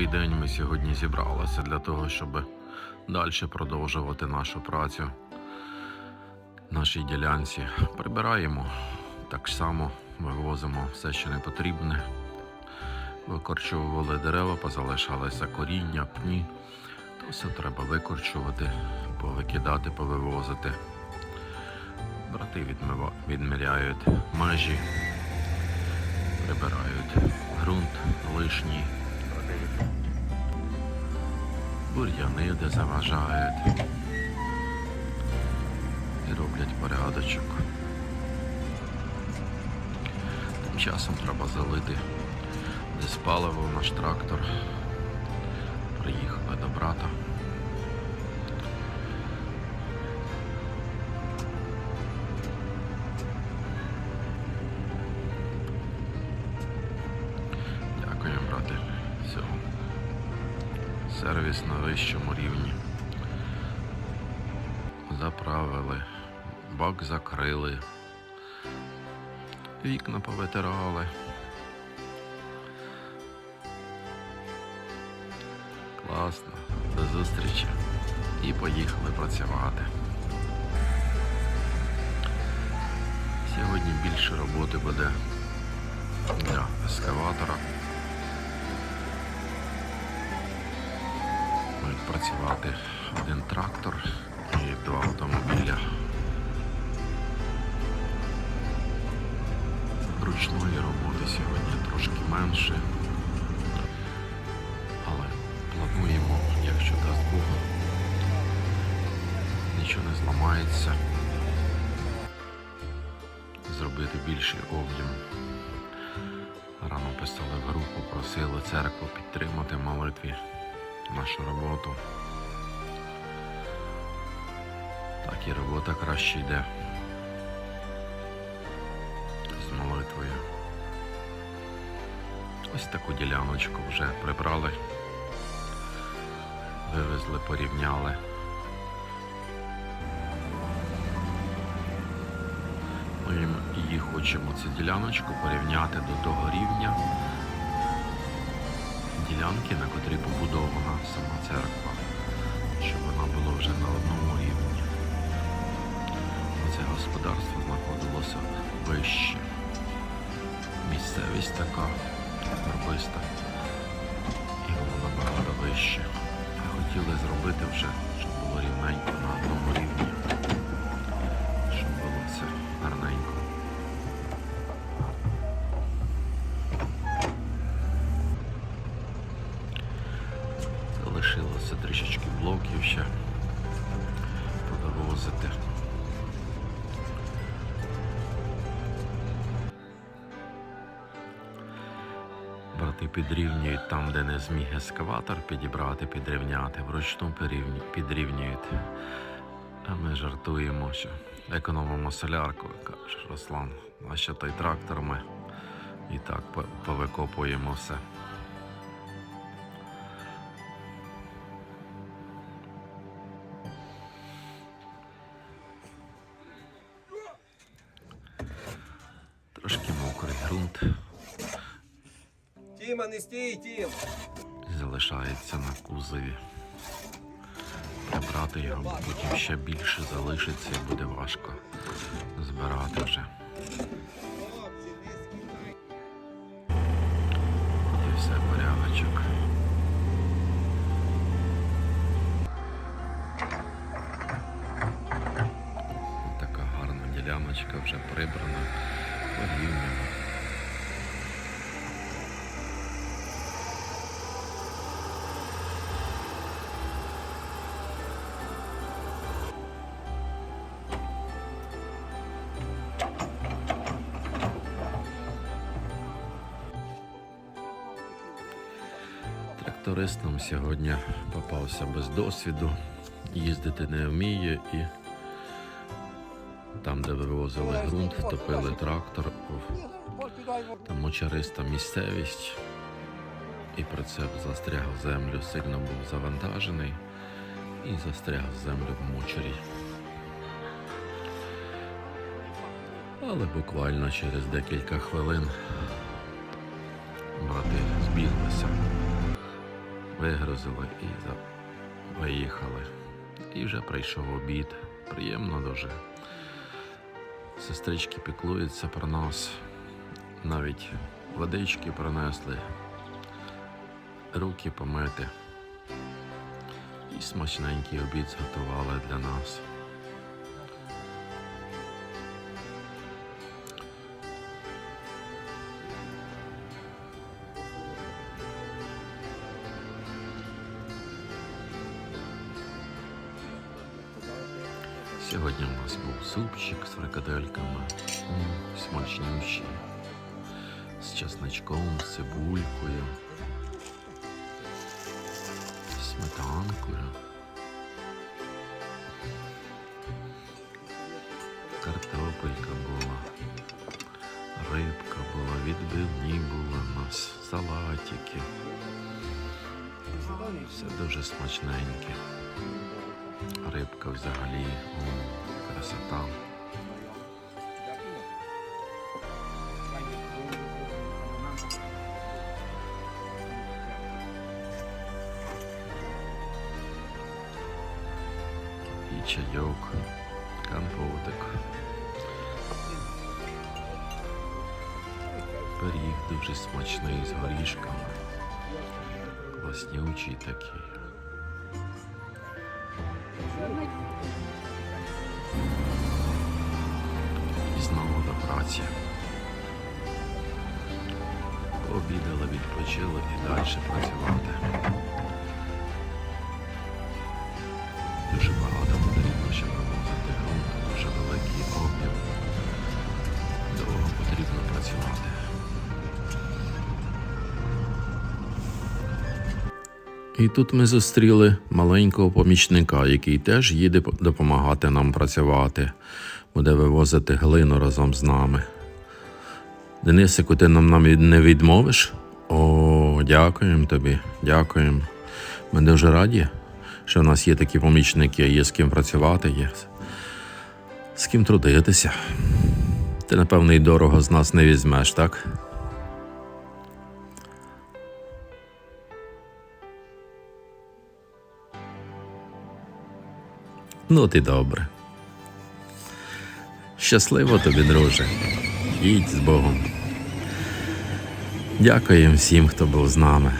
черговий день ми сьогодні зібралися для того, щоб далі продовжувати нашу працю в нашій ділянці. Прибираємо так само, вивозимо все, що не потрібне. Викорчували дерева, позалишалися коріння, пні. То все треба викорчувати, повикидати, повивозити. Брати відмива- відміряють межі, прибирають ґрунт лишній, бур'яни, де заважають і роблять порядочок. Тим часом треба залити десь паливо наш трактор. Приїхали до брата. Сервіс на вищому рівні. Заправили, бак закрили, вікна повитирали. Класно, до зустрічі. І поїхали працювати. Сьогодні більше роботи буде для ескаватора. Працювати один трактор і два автомобіля. Ручної роботи сьогодні трошки менше. Але плануємо, якщо дасть Бог, нічого не зламається, зробити більший об'єм. Рано писали в групу, просили церкву підтримати молитві нашу роботу. Так і робота краще йде з молитвою. Ось таку діляночку вже прибрали, вивезли, порівняли. Ми її хочемо цю діляночку порівняти до того рівня ділянки, на котрій побудована сама церква, щоб вона була вже на одному рівні. Це господарство знаходилося вище. Місцевість така горбиста. І воно набагато вище. Хотіли зробити вже, щоб було рівненько на одному рівні. Блоків ще повивозити. Брати підрівнюють там, де не зміг ескаватор підібрати, підрівняти, вручну підрівнюють. А ми жартуємо, що економимо солярку, каже Руслан. А ще той трактор ми і так повикопуємо все. Ґрунт Тіма, не стій, Тім! залишається на кузові. Прибрати його, бо потім ще більше залишиться і буде важко збирати вже. І все порядочок. Така гарна діляночка вже прибрана, порівняна. Тракторист нам сьогодні попався без досвіду, їздити не вміє і там, де вивозили ґрунт, топили трактор, там мочариста місцевість, і прицеп застряг в землю, сильно був завантажений. І застряг в землю в мочарі. Але буквально через декілька хвилин брати збіглися вигрузили і виїхали. І вже прийшов обід. Приємно дуже. Сестрички піклуються про нас. Навіть водички принесли, руки помити. І смачненький обід зготували для нас. Сьогодні у нас був супчик з фрикадельками, смачнющий, з чесночком, з цибулькою, сметанкою. Картопелька була, рибка була, відбивні були у нас, салатики. Все дуже смачненьке. Рибка взагалі красота. І чайок, компотик. Пиріг дуже смачний з горішками. Класнючий такий. І знову до праці. Обідала, відпочили і далі працювати. І тут ми зустріли маленького помічника, який теж їде допомагати нам працювати, буде вивозити глину разом з нами. Денисику, ти нам, нам не відмовиш? О, дякуємо тобі, дякуємо. Ми дуже раді, що в нас є такі помічники, є з ким працювати, є з ким трудитися. Ти, напевно, і дорого з нас не візьмеш, так? Ну, ти добре. Щасливо тобі, друже. Їдь з Богом. Дякую всім, хто був з нами.